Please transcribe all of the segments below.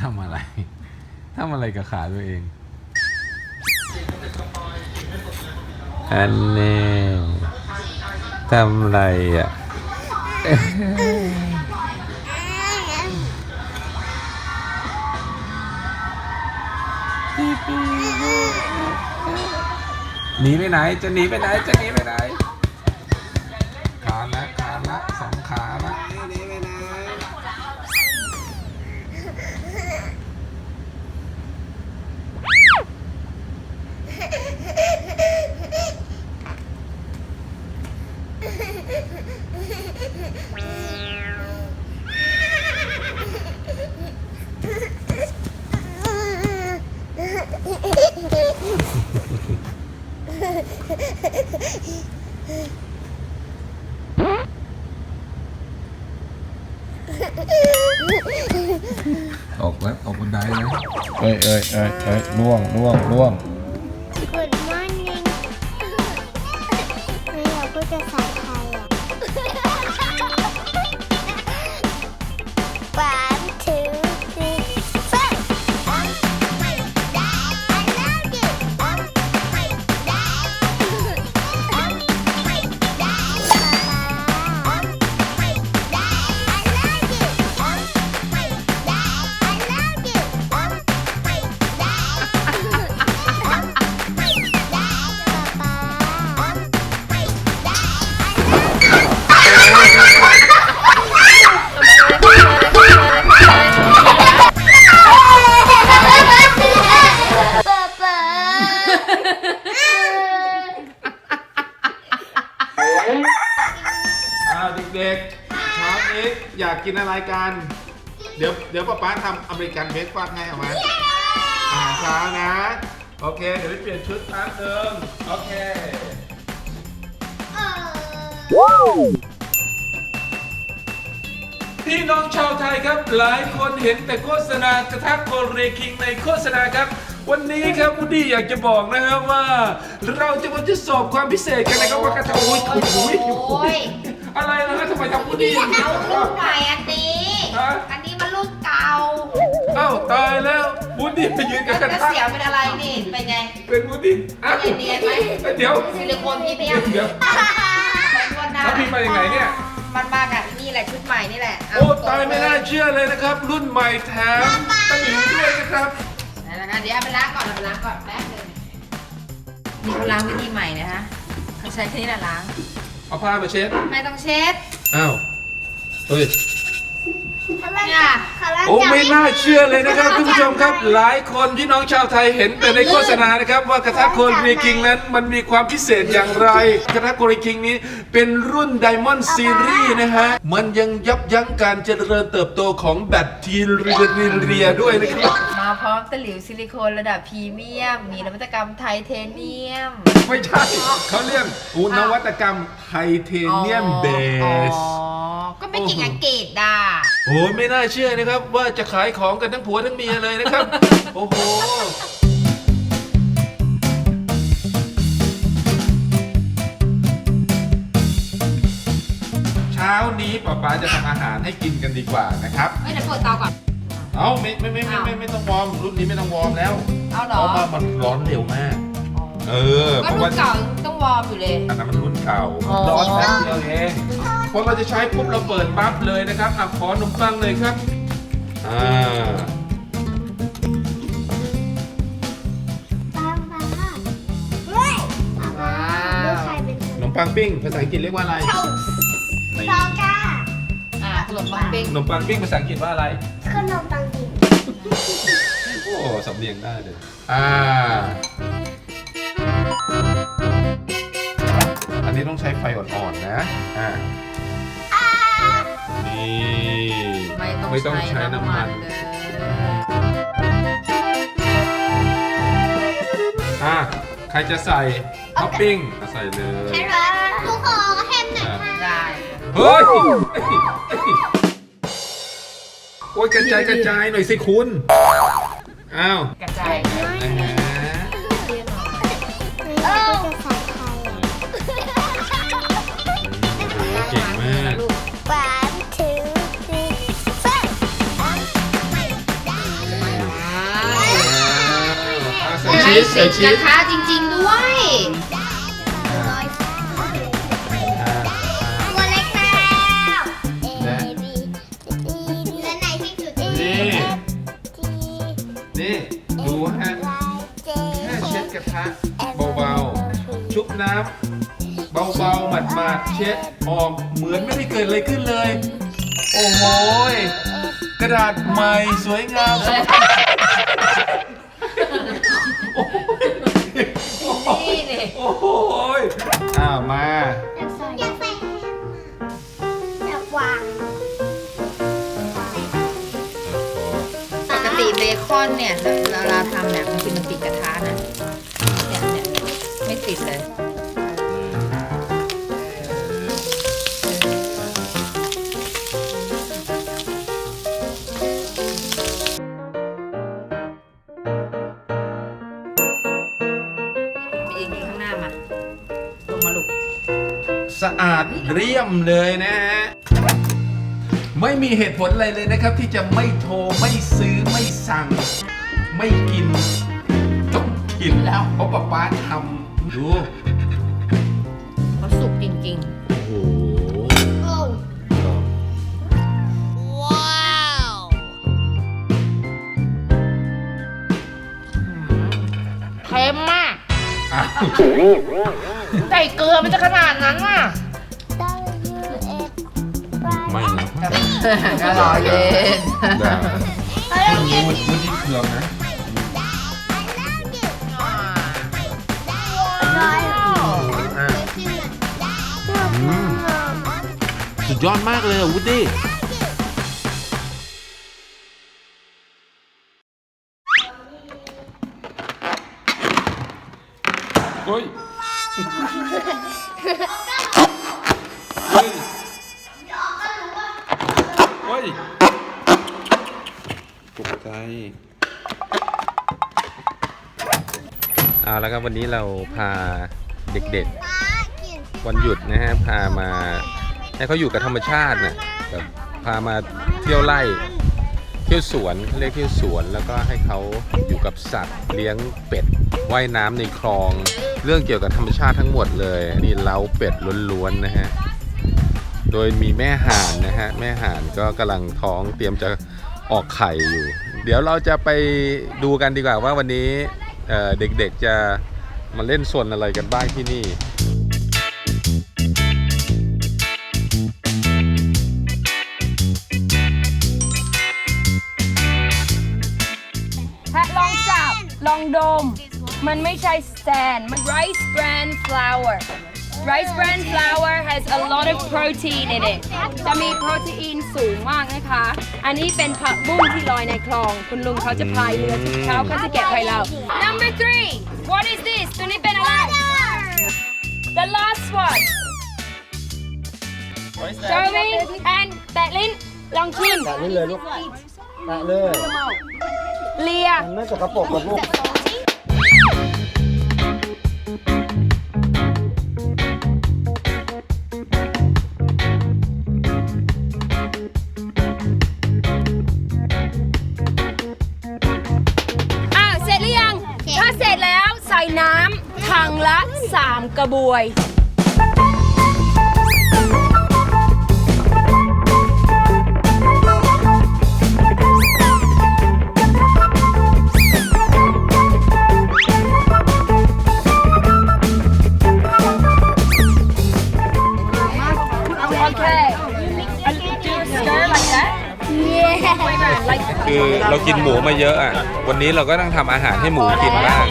ทำอะไร ทำอะไรกับขาตัวเองอันนี้ทำอะไรอะ หนีไปไหน จะหนีไปไหน จะหนีไปไหน เอ้ยเอ้ยเอ้ยเอ้ยล่วงล่วงล่วง ดี๋ยวเดี๋ยวป๊าป๊าทำอเมริกันเบรกฟาสต์ให้เอามาอาหารเช้านะ โอเค เดี๋ยวไปเปลี่ยนชุดแป๊บนึงโอเคพี่น้องชาวไทยครับ หลายคนเห็นแต่โฆษณากระทะโคเรคิงในโฆษณาครับ วันนี้ครับวูดดี้อยากจะบอกนะครับว่า เราจะมาทดสอบความพิเศษกันนะครับว่ากระทะโอ้ยโอ้ยโอ้ยโอ้ยอะไรนะฮะทำไมทำวูดดี้อย่างนี้เอารุ่นใหม่อันนี้ฮะอันนี้มันรุ่นเก่าเอ้าตายแล้ววูดดี้ไปยืนกับกแล้ระวทะเสียวเป็นอะไรนี่เป็นไงเป็นวูดดี้อะเนียนๆไหมเดี๋ยวซิลิโคนพรีเมียมเดี๋ยวนวดหน้าแล้วพี่มาอย่างไหนเนี่ย มันมากับนี่แหละชุดใหม่นี่แหละเโอ้ตายไม่น่าเชื่อเลยนะครับ รุ่นใหม่แถมตั้งอยู่ด้วยนะครับนั่นแหละนะเดี๋ยวเอาไปล้างก่อนเอาไปล้างก่อนแป๊บนึงนี่เขาล้างวิธีใหม่นะคะเขาใช้แค่นี้แหละล้าง เอาผ้ามาเช็ดไม่ต้องเช็ดอ้าวเฮ้ย เนี่ยโอ้ไม่น่าเชื่อเลยนะครับท่านผู้ชมครับหลายคนพี่น้องชาวไทยเห็นแต่ในโฆษณานะครับ ว่ากระทะโคเรีคิงนั้นมันมีความพิเศษอย่างไร กระทะโคเรีคิงนี้เป็นรุ่นไดมอนด์ซีรีส์นะฮะ มันยังยับยั้งการเจริญเติบโตของแบคทีเรียด้วยนะครับ มาพร้อมตะหลิวซิลิโคนระดับพรีเมียม มีนวัตกรรมไทเทเนียม ไม่ใช่เขาเรียกอุนวัตกรรมไทเทเนียมเบสอ๋อก็ไม่กิ่งอังกฤษด่า โอ้ยไม่น่าเชื่อนะครับ ว่าจะขายของกันทั้งผัวทั้งเมียเลยนะครับ โอ้โห เช้านี้ป๊าป๊าจะทำอาหารให้กินกันดีกว่านะครับเฮ้ยเดี๋ยวเปิดเตาก่อน เอาไม่ไม่ไม่ไม่ไม่ไม่ต้องวอร์มรุ่นนี้ไม่ต้องวอร์มแล้วเอาเหรเพอราะว่ามันร้อนเร็วมาก เออก็เพราะรุ่ว่านเก่าต้องวอร์มอยู่เลย อันนั้นมันรุ่นเก่าอ๋อ ร้อนแป๊บเดียวเอง พอเราจะใช้ปุ๊บเราเปิดปั๊บเลยนะครับอะขอขนมปังเลยครับอ่าว้าลูกวชายเป็นขนมปังปิ้งภาษาอังกฤษเรียกว่าอะไรซองก้าอะขนมปังปิ้งขนมปังปิ้งภาษาอังกฤษว่าอะไร ขนมปังดิบโอ้สำเนียงได้เลยอ่า อันนี้ต้องใช้ไฟอ่อนๆนะ อ่านี่ ไม่ต้องใช้น้ำมันเลยอ่าใครจะใส่ท็อปปิ้งใส่เลยแครอททุกคนแฮมหน่อยค่ะ ได้เฮ้ย โอ้ยกระจายกระจายหน่อยสิคุณ อ้าว กระจาย ชีสใส่ชีกสระทะจริง ๆ ด้วย อ่า ตัวเล็กแล้วนะและไหนที่สุดนี่ นี่ดูฮะแค่เช็ดกระทะเบาๆ ชุบน้ำเบาๆ หมัดๆ เช็ดออกเหมือนไม่ได้เกิดอะไรขึ้นเลย โอ้โหยกระดาษใหม่สวยงามสะอาด อนเนี่ยเวลาทำเนี่ยบางทีมันติดกระทะนะเนี่ยเนี่ยไม่ติดเลยไปยืนข้างหน้ามาลงมาลุกสะอาดเรียมเลยนะฮะไม่มีเหตุผลอะไรเลยนะครับ ที่จะไม่โทรไม่ซื้อไม่สั่ง ไม่กินต้องกินแล้วเพราะป๊าป๊าทำดูเขาสุกจริงโอ้โหโอ้ว้าวๆเค็มมากอ้าวใส่เกลือมันจะขนาดนั้นอะ ไม่นะก็รอเย็นได้วันนี้วันนี้เครื่องนะสุดยอดมากเลยอะวูดดี้เฮ้ย ยตกใจเอาแล้วครับวันนี้เราพาเด็กๆ วันหยุดนะฮะพามาให้เขาอยู่กับธรรมชาตินะแบบพามาเที่ยวไร่เที่ยวสวนเขาเรียกเที่ยวสวนแล้วก็ให้เขาอยู่กับสัตว์เลี้ยงเป็ดว่ายน้ำในคลอง เรื่องเกี่ยวกับธรรมชาติทั้งหมดเลยนี่เล้าเป็ดล้วนๆนะฮะ โดยมีแม่ห่านนะฮะ แม่ห่านก็กำลังท้องเตรียมจะออกไข่อยู่ เดี๋ยวเราจะไปดูกันดีกว่าว่าวันนี้เด็กๆจะมาเล่นส่วนอะไรกันบ้างที่นี่แพะลองจับ ลองดม มันไม่ใช่ stand มัน rice bran flour rice bran flour has a lot of protein in it จะมีโปรตีนสูงมากนะคะ อันนี้เป็นผักบุ้งที่ลอยในคลอง คุณลุงเขาจะพายเรือทุกเช้าเขาจะเก็บให้เรา number three what is this ตัวนี้เป็นอะไร the last one show me and แตะลิ้นลองชิมแตะนี่เลยลูกแตะเลยเลียมันไม่สกปรกหรอกลูก ระบวย Okay. And do you stir like that? Yeah. Like คือเรากินหมูมาเยอะอะ วันนี้เราก็ต้องทำอาหารให้หมูกินบ้าง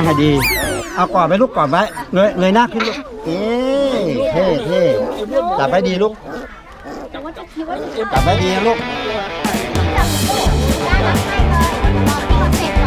นั่งให้ดี เอากอดไว้ลูกกอดไว้เงยเงยหน้าขึ้นลูกเอ๊เท่เท่จับไว้ดีลูกจับไว้ดีนะลูกเ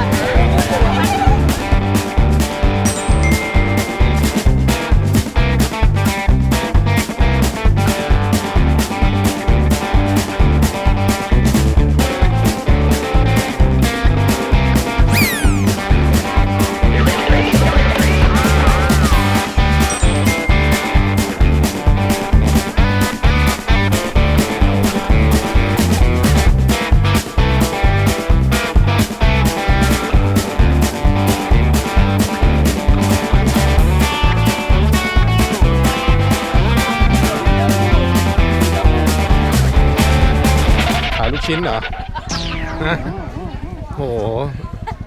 ชิ้นเหรอฮะโห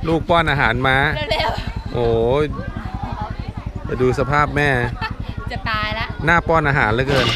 ลูกป้อนอาหารม้าเร็วโอ้ยจะดูสภาพแม่ ๆ จะตายละ หน้าป้อนอาหารเหลือเกิน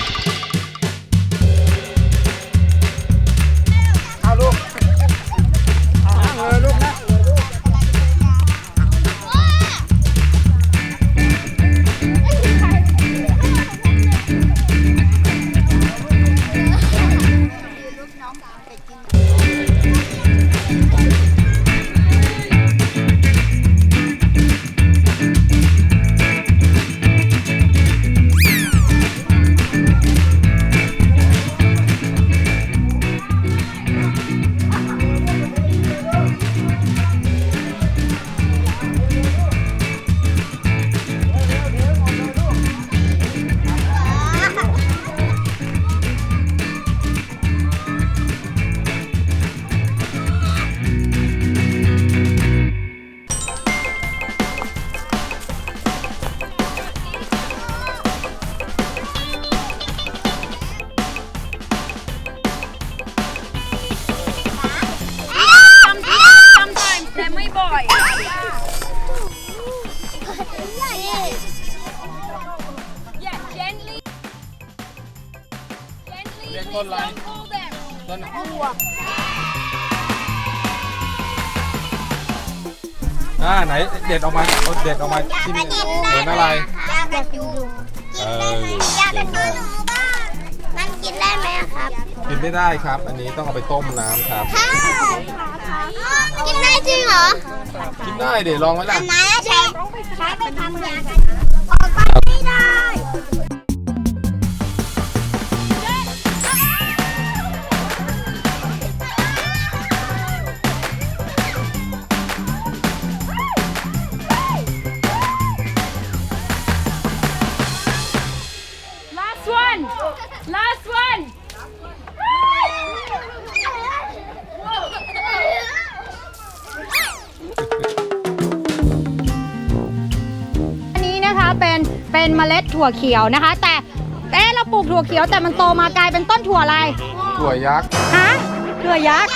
Gently, please don't pull them. อ่าไหนเด็ดออกมาเอาเด็ดออกมาที่นี่เหมือนอะไรอยากจะดูกินได้ไหมอยากจะดูหนูบ้างมันกินได้ไหมครับ กินไม่ได้ครับ อันนี้ต้องเอาไปต้มน้ำครับค่ะกินได้จริงเหรอ กินได้เดี๋ยวลองไว้ล่ะอันไหนอะใช้ใช้ไปทำยากันออกไปไม่ได้ ถั่วเขียวนะคะ แต่เอ๊ะเราปลูกถั่วเขียวแต่มันโตมากลายเป็นต้นถั่วอะไรถั่วยักษ์ฮะถั่วยักษ์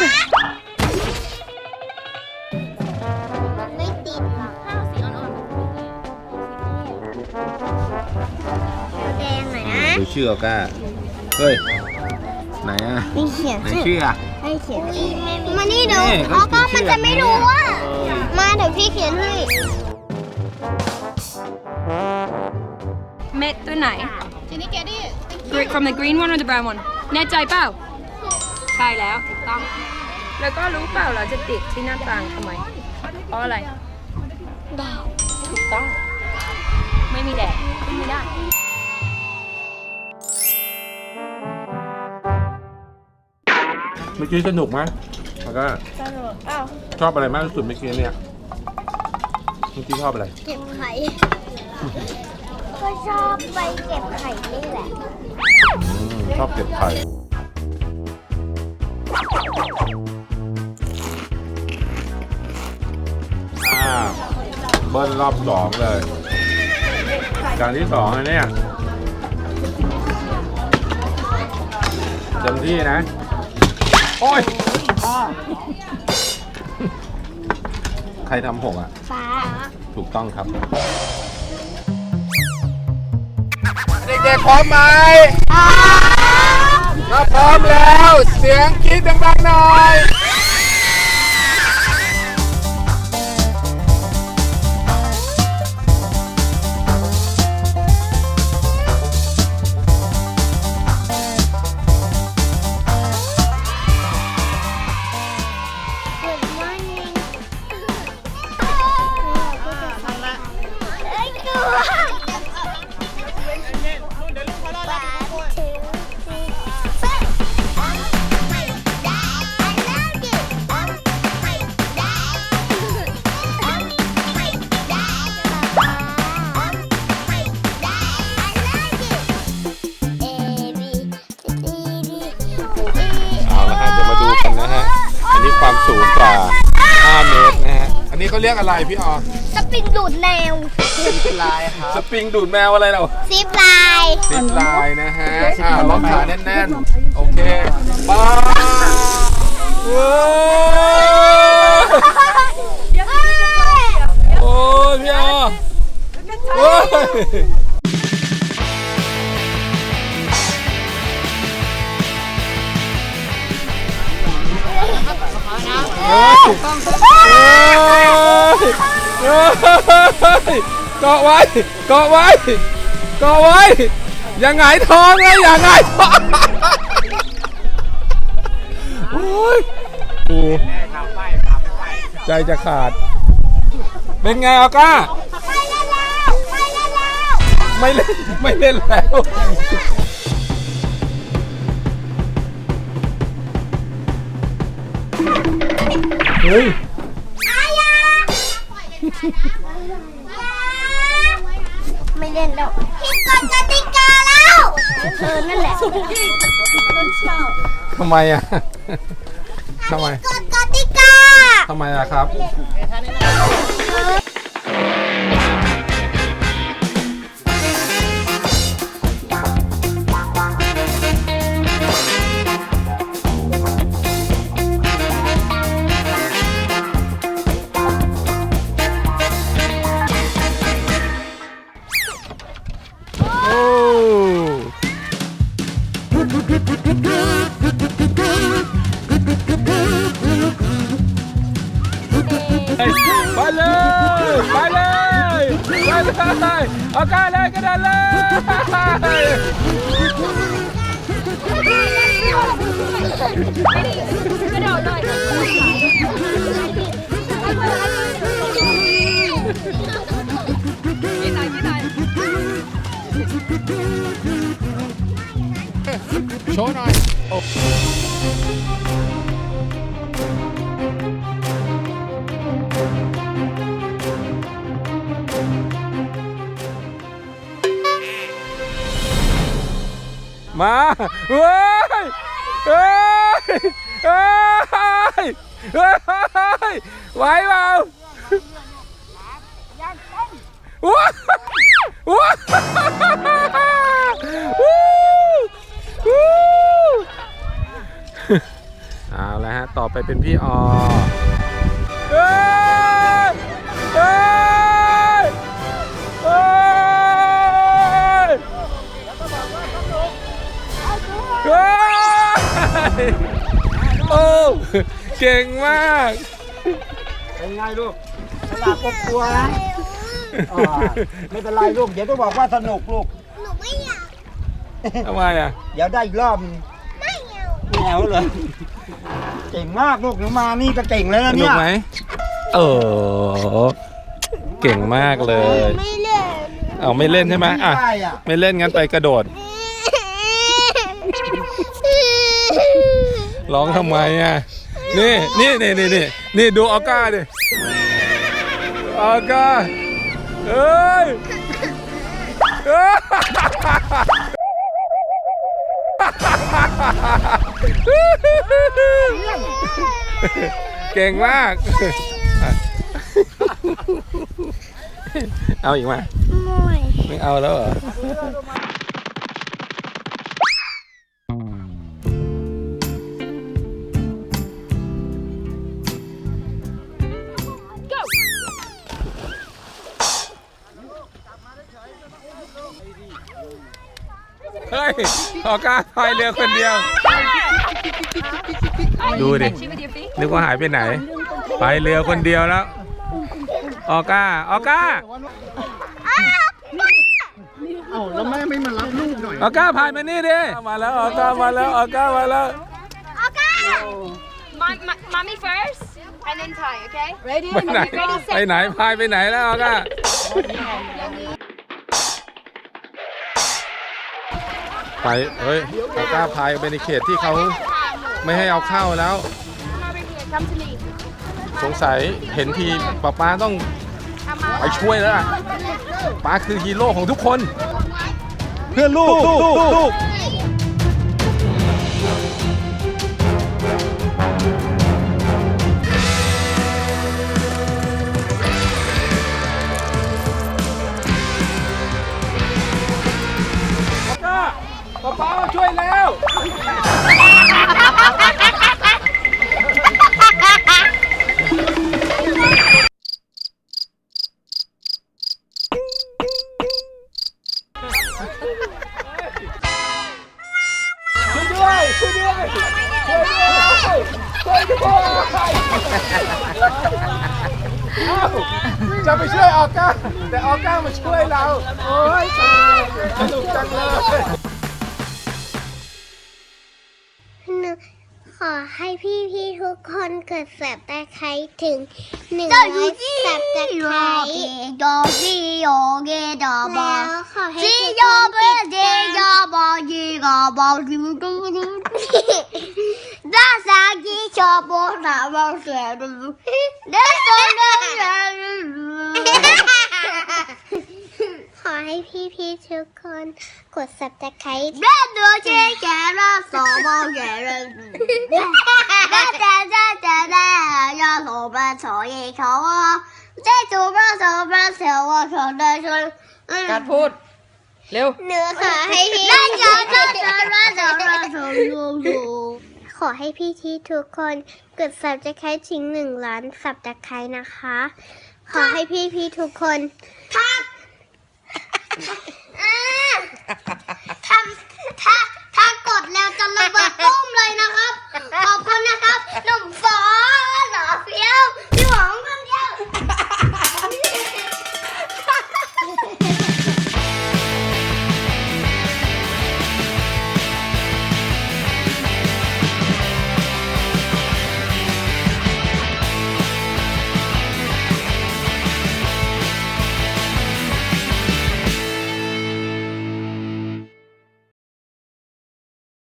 ไม่ติดหรอกแดงหน่อยนะดูชื่อเอาก้าเฮ้ยไหนอะมีเขียนไหนชื่อชื่ออะให้เขียนชื่อมานี่ดูนี่เพราะก็เขาเขีมัยนนชื่อจะไม่รู้แบบนี้ว่ามาเดี๋ยวพี่เขียนให้ เม็ดตัวไหน Gre- from the green one or the brown one แน่ใจเปล่า ใช่แล้วถูกต้อง แล้วก็รู้เปล่าเราจะติดที่หน้าต่างทำไมเพราะอะไรแดดถูกต้อง ไม่มีแดดขึ้นไม่ได้ เมื่อกี้สนุกไหมแล้วก็สนุกชอบอะไรมากที่สุดเมื่อกี้เนี่ย เมื่อกี้ชอบอะไร เก็บไข่ ก็ชอบไปเก็บไข่นี่แหละ อืมชอบเก็บไข่อ่าเบิ้ลรอบสองเลยการที่สองอันเนี้ยเต็มที่นะ โอ้ย ใครทำหกอะ ฟ้า ถูกต้องครับ เด็กๆพร้อมไหมถ้าพร้อมแล้ว เสียงกรี๊ดดังๆหน่อย อันนี้เขาเรียกอะไรพี่ออสปริงดูดแนวสปริงดูดแมวอะไรเราซิปไลน์สิบลายนะฮะอ่าล็อกขาแน่นๆ โอเคไปโอ้โอ้ยพี่ออโอ้ย เฮ้ยเฮ้ยเกาะไว้ เกาะไว้ เกาะไว้ อย่าหงท้องเลยอย่างายท้องโอ้ยดูใจจะขาด เป็นไงออก้า ไม่เล่น ไม่เล่นแล้ว เฮ้ยไม่เล่นแล้วผิดกฎกติกาแล้วเธอนั่นแหละทำไมอะทำไมกฎกติกาทำไมอะครับ มาเฮ้ยเฮ้ยเต่อไปเป็นพี่อโอ้เก่งมาก เป็นไงลูกฉลาดกบกลัวนะอ่าไม่เป็นไรลูก เดี๋ยวต้องบอกว่าสนุกลูก หนูไม่อยากทำไมอะ เดี๋ยวได้อีกรอบนึงไม่เอา แนวเลย เก่งมากลูกหนูมานี่ก็เก่งแล้วสนะนุเนี่กยไหมเออเก่งมากเลย ไม่เล่นเอาไม่เล่นใช่ไหมอะได้อะไม่เล่นงั้นไปกระโดด ร้องทำไมอะ นี่นี่นี่นี่นี่นี่ดูออก้าดิออก้าเอ้ยเอ้ย เก่งมาก เอาอีกไหมไม่เอาแล้วเหรอเฮ้ยออก้าพายเรือคนเดียว ดูดิ Catch it with your feet. นึกว่าหายไปไหนพายเรือคนเดียวแล้ว ออก้า ออก้า เอ้าแล้วแม่ไม่มารับลูกหน่อยออก้าพายมานี่ดิ มาแล้ว ออก้า มาแล้ว ออก้า มาแล้ว Mom, m- mommy first, and then Ty, okay? ไปไหน ไปไหน พายไปไหนแล้วออก้า ไป เฮ้ยออก้าพายไปในเขตที่เขา ไม่ให้เอาเข้าแล้ว Come over here. Come to me. สงสัยเห็นทีป้าป้าต้อง Come on. ไปช่วยแล้วล่ะป้าคือฮีโร่ของทุกคน เพื่อลูกลูกลูก ไคร้ถึงหนึ่งเจ้าร้ออยู่ยที่สับตะไคร้ดอซีโอเกดาบาแล้วขอให้ซีทุกโยคนเบเกิดเดสับยาบายีกาบาดูดูดูดาซากิชอบโบนาบาเสดูเดสโตเนเร ขอให้พี่พี่ทุกคนกด subscribe แม่ดูเจ๊แกร่าสองมองแกร่งแม่แจ๊แจ๊แจ๊แจ๊ย่าสองมาสองเยเขาว่าจ๊จูบสองมาเสียวว่าสองเดือนการพูด เร็วเนื้อขอให้พี่แม่แจ๊จ๊จ๊แจ๊สองมาสองโยโขอให้พี่ที่ทุกคนกด subscribe ชิงหนึ่งล้าน subscribe นะคะ ขอให้พี่พี่ทุกคน ทำถ้าถ้ากดแล้วจะระเบิดตุ้มเลยนะครับ ขอบคุณนะครับหนุ่มฟอ